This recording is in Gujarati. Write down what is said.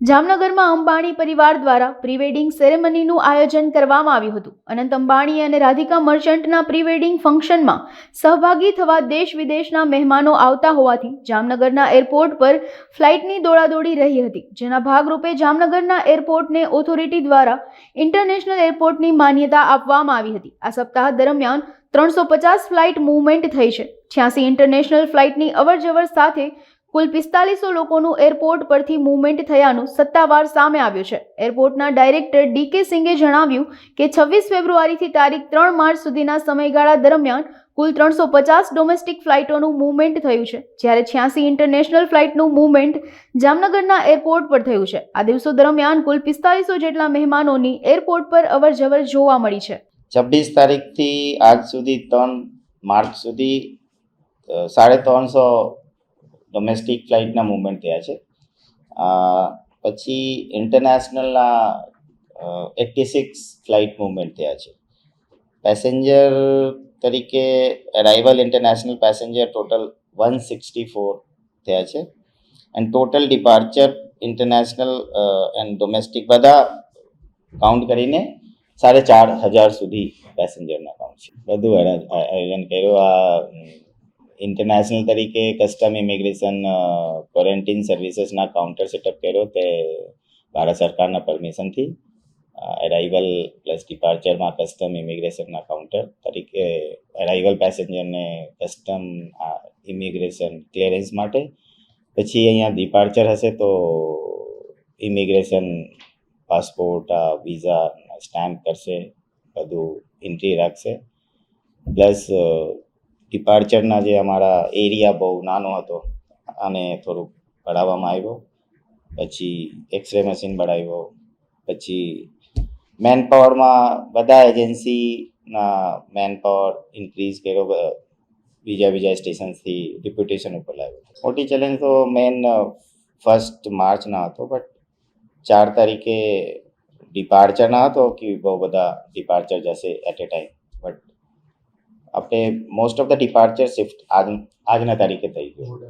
જામનગરમાં અંબાણી પરિવાર દ્વારા પ્રીવેડિંગ સેરેમનીનું આયોજન કરવામાં આવ્યું હતું. અનંત અંબાણી અને રાધિકા મર્ચન્ટના પ્રીવેડિંગ ફંક્શનમાં સહભાગી થવા દેશ વિદેશના મહેમાનો આવતા હોવાથી જામનગરના એરપોર્ટ પર ફ્લાઇટની દોડાદોડી રહી હતી. જેના ભાગરૂપે જામનગરના એરપોર્ટને ઓથોરિટી દ્વારા ઇન્ટરનેશનલ એરપોર્ટની માન્યતા આપવામાં આવી હતી. આ સપ્તાહ દરમિયાન ત્રણસો પચાસ ફ્લાઇટ મૂવમેન્ટ થઈ છે. છ્યાસી ઇન્ટરનેશનલ ફ્લાઇટની અવરજવર સાથે કુલ પિસ્તાલીસો લોકોનું એરપોર્ટ પરથી મૂવમેન્ટ થયાનું સત્તાવાર સામે આવ્યું છે. એરપોર્ટના ડાયરેક્ટર ડી કે સિંઘે જણાવ્યું કે છવ્વીસ ફેબ્રુઆરીથી તારીખ ત્રણ માર્ચ સુધીના સમયગાળા દરમિયાન કુલ ત્રણસો પચાસ ડોમેસ્ટિક ફ્લાઇટોનું મૂવમેન્ટ થયું છે, જ્યારે છ્યાસી ઇન્ટરનેશનલ ફ્લાઇટનું મૂવમેન્ટ જામનગરના એરપોર્ટ પર થયું છે. આ દિવસો દરમિયાન કુલ પિસ્તાલીસો જેટલા મહેમાનોની એરપોર્ટ પર અવરજવર જોવા મળી છે. છવ્વીસ તારીખથી આજ સુધી ત્રણ માર્ચ સુધી સાડે ત્રણસો ડોમેસ્ટિક ફ્લાઇટના મૂવમેન્ટ થયા છે. પછી ઇન્ટરનેશનલના એટી સિક્સ ફ્લાઇટ મૂવમેન્ટ થયા છે. પેસેન્જર તરીકે arrival international passenger total one sixty four થયા છે. And total departure international and domestic બધા કાઉન્ટ કરીને સાડા ચાર હજાર સુધી પેસેન્જરના કાઉન્ટ છે. બધું આયોજન કર્યું. આ ઇન્ટરનેશનલ તરીકે કસ્ટમ ઇમિગ્રેશન ક્વોરન્ટીન સર્વિસીસના કાઉન્ટર સેટઅપ કર્યો તે ભારત સરકારના પરમિશનથી અરાઇવલ પ્લસ ડિપાર્ચરમાં કસ્ટમ ઇમિગ્રેશનના કાઉન્ટર તરીકે એરાઇવલ પેસેન્જરને કસ્ટમ ઇમિગ્રેશન ક્લિયરન્સ માટે. પછી અહીંયા ડિપાર્ચર હશે તો ઇમિગ્રેશન પાસપોર્ટ વિઝા સ્ટેમ્પ કરશે, બધું એન્ટ્રી રાખશે. પ્લસ ડિપાર્ચરના જે અમારા એરિયા બહુ નાનો હતો અને થોડુંક બઢાવવામાં આવ્યો. પછી એક્સરે મશીન બઢાવ્યો પછી મેન પાવરમાં બધા એજન્સીના મેન પાવર ઇન્ક્રીઝ કર્યો બીજા બીજા સ્ટેશન્સથી રિપ્યુટેશન ઉપર લાવ્યો મોટી ચેલેન્જ તો મેન ફર્સ્ટ માર્ચના હતો બટ ચાર તારીખે ડિપાર્ચર ડિપાર્ચરના હતો, કે બહુ બધા ડિપાર્ચર જશે એટ એ ટાઈમ બટ આપણે most of the departure shift આજ આજના તારીખે થઈ ગયું.